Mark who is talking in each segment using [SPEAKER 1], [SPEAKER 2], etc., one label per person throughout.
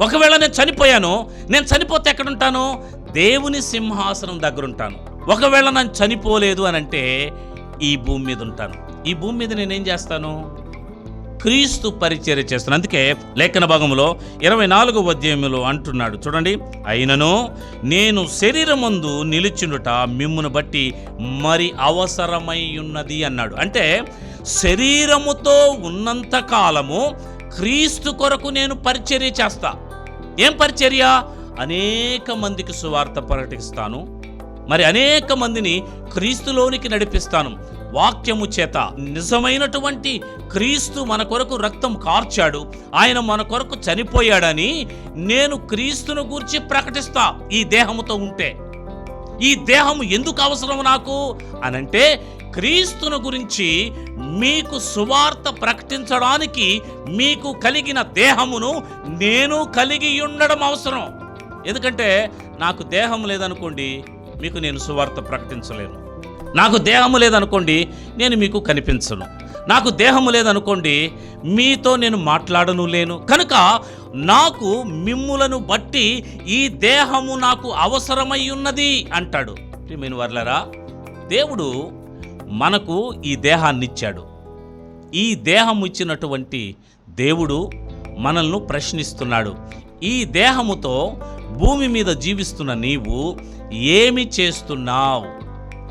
[SPEAKER 1] ఒకవేళ నేను చనిపోయాను నేను చనిపోతే ఎక్కడుంటాను? దేవుని సింహాసనం దగ్గర ఉంటాను ఒకవేళ నేను చనిపోలేదు అని అంటే ఈ భూమి మీద ఉంటాను. ఈ భూమి మీద నేనేం చేస్తాను? క్రీస్తు పరిచర్య చేస్తాను. అందుకే లేఖన భాగంలో ఇరవై నాలుగు అధ్యాయంలో అంటున్నాడు. చూడండి. అయినను నేను శరీరమందు నిలిచిండుట మిమ్మును బట్టి మరి అవసరమై ఉన్నది అన్నాడు. అంటే శరీరముతో ఉన్నంత కాలము క్రీస్తు కొరకు నేను పరిచర్య చేస్తా. ఏం పరిచర్య? అనేక మందికి సువార్త ప్రకటిస్తాను. మరి అనేక మందిని క్రీస్తులోనికి నడిపిస్తాను. వాక్యము చేత నిజమైనటువంటి క్రీస్తు మన కొరకు రక్తం కార్చాడు. ఆయన మన కొరకు చనిపోయాడని నేను క్రీస్తును గూర్చి ప్రకటిస్తా. ఈ దేహముతో ఉంటే. ఈ దేహం ఎందుకు అవసరం నాకు? అనంటే క్రీస్తును గురించి మీకు సువార్త ప్రకటించడానికి మీకు కలిగిన దేహమును నేను కలిగి ఉండడం అవసరం. ఎందుకంటే నాకు దేహం లేదనుకోండి మీకు నేను సువార్త ప్రకటించలేను. నాకు దేహము లేదనుకోండి నేను మీకు కనిపించను. నాకు దేహము లేదనుకోండి మీతో నేను మాట్లాడను లేను. కనుక నాకు మిమ్ములను బట్టి ఈ దేహము నాకు అవసరమై ఉన్నది అంటాడు. మీను వర్లరా దేవుడు మనకు ఈ దేహాన్ని ఇచ్చాడు ఈ దేహం ఇచ్చినటువంటి దేవుడు మనల్ని ప్రశ్నిస్తున్నాడు. ఈ దేహముతో భూమి మీద జీవిస్తున్న నీవు ఏమి చేస్తున్నావు?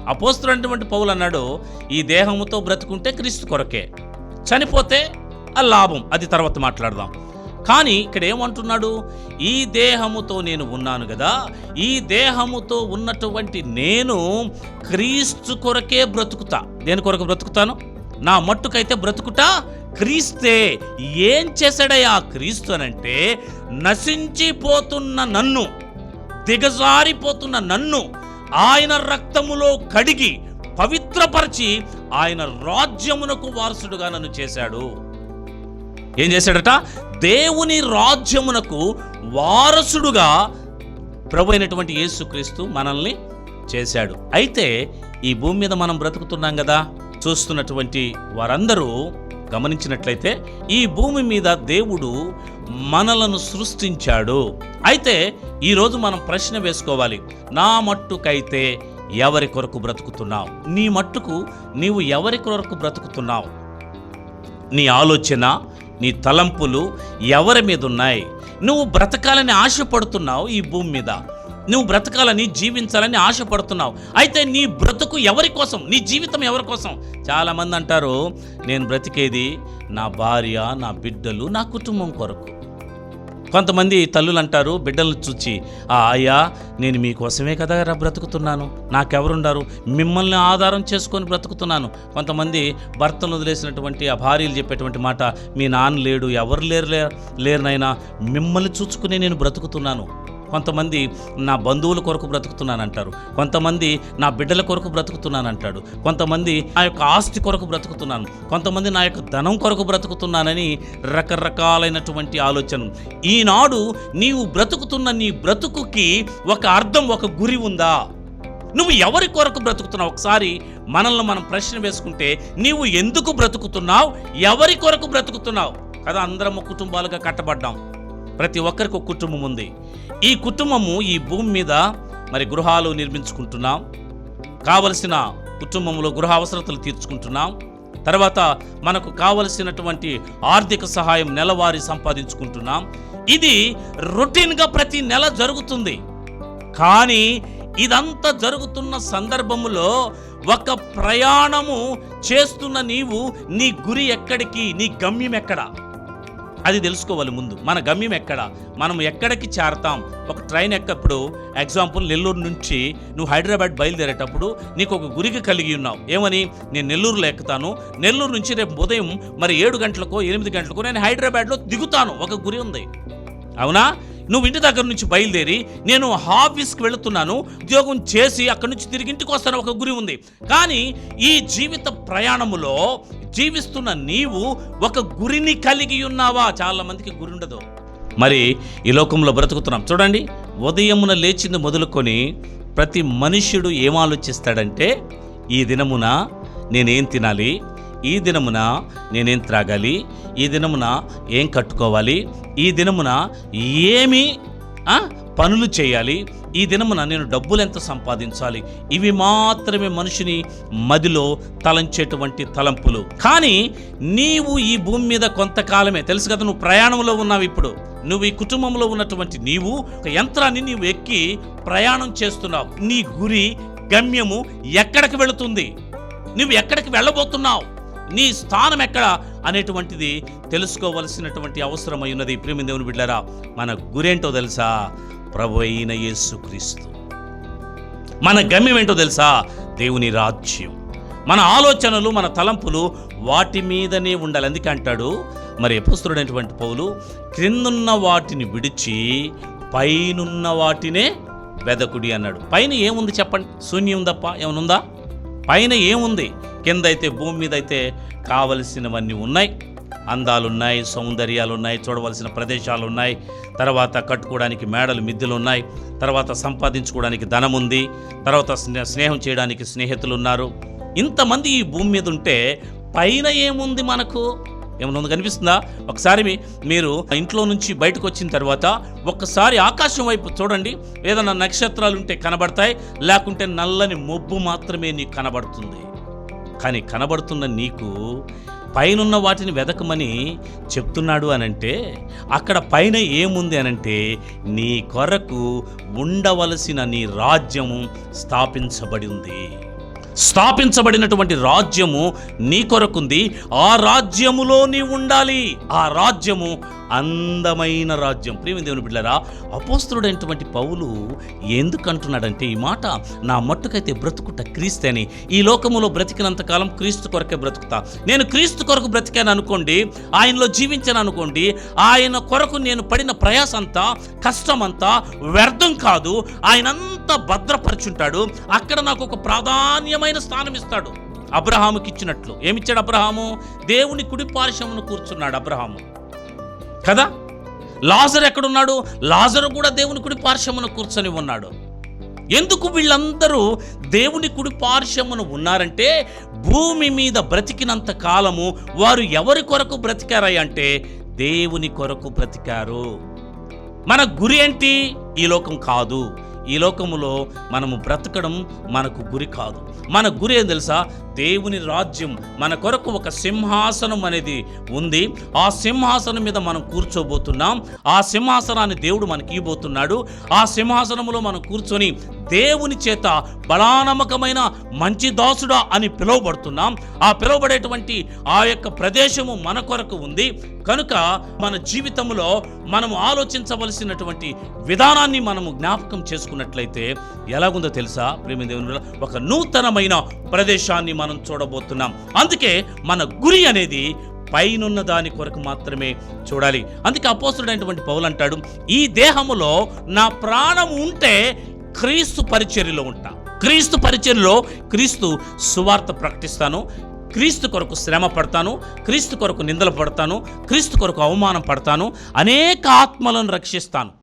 [SPEAKER 1] అపోస్తున్నటువంటి పౌలు అన్నాడు ఈ దేహముతో బ్రతుకుంటే క్రీస్తు కొరకే. చనిపోతే ఆ లాభం. అది తర్వాత మాట్లాడదాం. కానీ ఇక్కడ ఏమంటున్నాడు ఈ దేహముతో నేను ఉన్నాను కదా ఈ దేహముతో ఉన్నటువంటి నేను క్రీస్తు కొరకే బ్రతుకుతా. దేని కొరకు బ్రతుకుతాను? నా మట్టుకైతే బ్రతుకుటా? క్రీస్తే. ఏం చేశాడయ్యా క్రీస్తు అనంటే నశించిపోతున్న నన్ను దిగజారిపోతున్న నన్ను ఆయన రక్తములో కడిగి పవిత్రపరిచి ఆయన రాజ్యమునకు వారసుడుగా నన్ను చేశాడు. ఏం చేశాడట? దేవుని రాజ్యమునకు వారసుడుగా ప్రభు అయినటువంటి యేసుక్రీస్తు మనల్ని చేశాడు. అయితే ఈ భూమి మీద మనం బ్రతుకుతున్నాం కదా చూస్తున్నటువంటి వారందరూ గమనించినట్లయితే ఈ భూమి మీద దేవుడు మనలను సృష్టించాడు. అయితే ఈరోజు మనం ప్రశ్న వేసుకోవాలి. నా మట్టుకైతే ఎవరి కొరకు బ్రతుకుతున్నావు? నీ మట్టుకు నీవు ఎవరి కొరకు బ్రతుకుతున్నావు? నీ ఆలోచన నీ తలంపులు ఎవరి మీద ఉన్నాయి నువ్వు బ్రతకాలని ఆశపడుతున్నావు ఈ భూమి మీద. నువ్వు బ్రతకాలని జీవించాలని ఆశపడుతున్నావు. అయితే నీ బ్రతుకు ఎవరి కోసం? నీ జీవితం ఎవరి కోసం? చాలామంది అంటారు నేను బ్రతికేది నా భార్య నా బిడ్డలు నా కుటుంబం కొరకు. కొంతమంది తల్లులు అంటారు బిడ్డలను చూచి ఆ అయ్యా నేను మీకోసమే కదా బ్రతుకుతున్నాను. నాకెవరుండారు? మిమ్మల్ని ఆధారం చేసుకొని బ్రతుకుతున్నాను. కొంతమంది భర్తను వదిలేసినటువంటి ఆ భార్యలు చెప్పేటువంటి మాట మీ నాన్న లేడు ఎవరు లేరు లేరునైనా మిమ్మల్ని చూచుకుని నేను బ్రతుకుతున్నాను. కొంతమంది నా బంధువుల కొరకు బ్రతుకుతున్నానంటారు. కొంతమంది నా బిడ్డల కొరకు బ్రతుకుతున్నానంటాడు. కొంతమంది నా యొక్క ఆస్తి కొరకు బ్రతుకుతున్నాను. కొంతమంది నా యొక్క ధనం కొరకు బ్రతుకుతున్నానని రకరకాలైనటువంటి ఆలోచన. ఈనాడు నీవు బ్రతుకుతున్న నీ బ్రతుకుకి ఒక అర్థం ఒక గురి ఉందా? నువ్వు ఎవరి కొరకు బ్రతుకుతున్నావు? ఒకసారి మనల్ని మనం ప్రశ్న వేసుకుంటే నీవు ఎందుకు బ్రతుకుతున్నావు? ఎవరి కొరకు బ్రతుకుతున్నావు? కదా అందరం కుటుంబాలుగా కట్టబడ్డాం. ప్రతి ఒక్కరికి ఒక కుటుంబం ఉంది. ఈ కుటుంబము ఈ భూమి మీద మరి గృహాలు నిర్మించుకుంటున్నాం. కావలసిన కుటుంబంలో గృహ అవసరతలు తీర్చుకుంటున్నాం. తర్వాత మనకు కావలసినటువంటి ఆర్థిక సహాయం నెలవారీ సంపాదించుకుంటున్నాం. ఇది రొటీన్గా ప్రతి నెల జరుగుతుంది. కానీ ఇదంతా జరుగుతున్న సందర్భములో ఒక ప్రయాణము చేస్తున్న నీవు నీ గురి ఎక్కడికి నీ గమ్యం ఎక్కడ? అది తెలుసుకోవాలి ముందు. మన గమ్యం ఎక్కడ? మనం ఎక్కడికి చేరతాం? ఒక ట్రైన్ ఎక్కప్పుడు? ఎగ్జాంపుల్ నెల్లూరు నుంచి నువ్వు హైదరాబాద్ బయలుదేరేటప్పుడు నీకు ఒక గురికి కలిగి ఉన్నావు. ఏమని? నేను నెల్లూరులో ఎక్కుతాను. నెల్లూరు నుంచి రేపు ఉదయం మరి ఏడు గంటలకో ఎనిమిది గంటలకో నేను హైదరాబాద్లో దిగుతాను. ఒక గురి ఉంది. అవునా? నువ్వు ఇంటి దగ్గర నుంచి బయలుదేరి నేను ఆఫీస్కి వెళుతున్నాను. ఉద్యోగం చేసి అక్కడి నుంచి తిరిగి ఇంటికి వస్తాను. ఒక గురి ఉంది. కానీ ఈ జీవిత ప్రయాణములో జీవిస్తున్న నీవు ఒక గురిని కలిగి ఉన్నావా? చాలా మందికి గురి ఉండదు. మరి ఈ లోకంలో బ్రతుకుతున్నాం. చూడండి ఉదయమున లేచింది మొదలుకొని ప్రతి మనుష్యుడు ఏం ఆలోచిస్తాడంటే ఈ దినమున నేనేం తినాలి? ఈ దినమున నేనేం త్రాగాలి? ఈ దినమున ఏం కట్టుకోవాలి? ఈ దినమున ఏమి పనులు చేయాలి. ఈ దినమున నేను డబ్బులు ఎంత సంపాదించాలి? ఇవి మాత్రమే మనిషిని మదిలో తలంచేటువంటి తలంపులు. కానీ నీవు ఈ భూమి మీద కొంతకాలమే తెలుసు కదా నువ్వు ప్రయాణంలో ఉన్నావు ఇప్పుడు. నువ్వు ఈ కుటుంబంలో ఉన్నటువంటి నీవు ఒక యంత్రాన్ని నీవు ఎక్కి ప్రయాణం చేస్తున్నావు. నీ గురి గమ్యము ఎక్కడికి వెళుతుంది? నువ్వు ఎక్కడికి వెళ్ళబోతున్నావు? నీ స్థానం ఎక్కడ? అనేటువంటిది తెలుసుకోవలసినటువంటి అవసరమై ఉన్నది. ప్రేమి దేవుని బిడ్డారా మన గురేంటో తెలుసా? ప్రభు అయిన యేసుక్రీస్తు మన గమ్యం ఏంటో తెలుసా? దేవుని రాజ్యం. మన ఆలోచనలు మన తలంపులు వాటి మీదనే ఉండాలి. అందుకే అంటాడు? మరి ఎపుస్తుడైనటువంటి పౌలు క్రిందున్న వాటిని విడిచి పైనున్న వాటినే వెదకుడి అన్నాడు. పైన ఏముంది చెప్పండి? శూన్యం తప్ప ఏమనుందా? పైన ఏముంది? కింద అయితే భూమి మీద అయితే కావలసినవన్నీ ఉన్నాయి. అందాలున్నాయి సౌందర్యాలు ఉన్నాయి చూడవలసిన ప్రదేశాలు ఉన్నాయి తర్వాత కట్టుకోవడానికి మేడలు మిద్దెలు ఉన్నాయి తర్వాత సంపాదించుకోవడానికి ధనం ఉంది తర్వాత స్నేహం చేయడానికి స్నేహితులు ఉన్నారు ఇంతమంది ఈ భూమి మీద ఉంటే పైన ఏముంది మనకు? ఏమన్నా ఉంది కనిపిస్తుందా? ఒకసారి మీరు ఇంట్లో నుంచి బయటకు వచ్చిన తర్వాత ఒక్కసారి ఆకాశం వైపు చూడండి. ఏదైనా నక్షత్రాలు ఉంటే కనబడతాయి లేకుంటే నల్లని మొబ్బు మాత్రమే నీకు కనబడుతుంది. కానీ కనబడుతున్న నీకు పైనున్న వాటిని వెదకమని చెప్తున్నాడు అనంటే అక్కడ పైన ఏముంది అనంటే నీ కొరకు ఉండవలసిన నీ రాజ్యము స్థాపించబడి ఉంది. స్థాపించబడినటువంటి రాజ్యము నీ కొరకుంది. ఆ రాజ్యములో నీ ఉండాలి. ఆ రాజ్యము అందమైన రాజ్యం. ప్రేమి దేవుని బిడ్డరా అపోస్తుడైనటువంటి పౌలు ఎందుకు అంటున్నాడంటే ఈ మాట నా మట్టుకైతే బ్రతుకుట క్రీస్తేని ఈ లోకములో బ్రతికినంత కాలం క్రీస్తు కొరకే బ్రతుకుతా. నేను క్రీస్తు కొరకు బ్రతికాను అనుకోండి ఆయనలో జీవించాను అనుకోండి ఆయన కొరకు నేను పడిన ప్రయాసంతా కష్టమంతా వ్యర్థం కాదు. అంతా భద్రపరుచుంటాడు. అక్కడ నాకు ఒక ప్రాధాన్యమైన స్థానం ఇస్తాడు. అబ్రహాముకి ఇచ్చినట్లు. ఏమిచ్చాడు అబ్రహాము? దేవుని కుడి పార్శ్వమును కూర్చున్నాడు అబ్రహాము. కదా? లాజర్ ఎక్కడున్నాడు? లాజరు కూడా దేవుని కుడి పార్శ్వమున కూర్చొని ఉన్నాడు. ఎందుకు వీళ్ళందరూ దేవుని కుడి పార్శ్వమున ఉన్నారంటే భూమి మీద బ్రతికినంత కాలము వారు ఎవరి కొరకు అంటే దేవుని కొరకు బ్రతికారు. మన గురి ఏంటి? ఈ లోకం కాదు. ఈ లోకములో మనము బ్రతకడం మనకు గురి కాదు. మన గురి ఏం తెలుసా? దేవుని రాజ్యం మన కొరకు ఒక సింహాసనం అనేది ఉంది. ఆ సింహాసనం మీద మనం కూర్చోబోతున్నాం. ఆ సింహాసనాన్ని దేవుడు మనకి ఇవ్వబోతున్నాడు. ఆ సింహాసనములో మనం కూర్చొని దేవుని చేత బలానమ్మకమైన మంచి దాసుడా అని పిలువబడుతున్నాం. ఆ పిలువబడేటువంటి ఆ యొక్క ప్రదేశము మన కొరకు ఉంది. కనుక మన జీవితంలో మనము ఆలోచించవలసినటువంటి విధానాన్ని మనము జ్ఞాపకం చేసుకున్నట్లయితే ఎలాగుందో తెలుసా? ప్రేమ దేవుని ఒక నూతనమైన ప్రదేశాన్ని మనం చూడబోతున్నాం. అందుకే మన గురి అనేది పైనున్న దాని కొరకు మాత్రమే చూడాలి. అందుకే అపోసుడైనటువంటి పౌలు అంటాడు ఈ దేహములో నా ప్రాణం ఉంటే క్రీస్తు పరిచర్యలో ఉంటా. క్రీస్తు పరిచర్యలో క్రీస్తు సువార్త ప్రకటిస్తాను. క్రీస్తు కొరకు శ్రమ పడతాను. క్రీస్తు కొరకు నిందలు పడతాను. క్రీస్తు కొరకు అవమానం పడతాను. అనేక ఆత్మలను రక్షిస్తాను.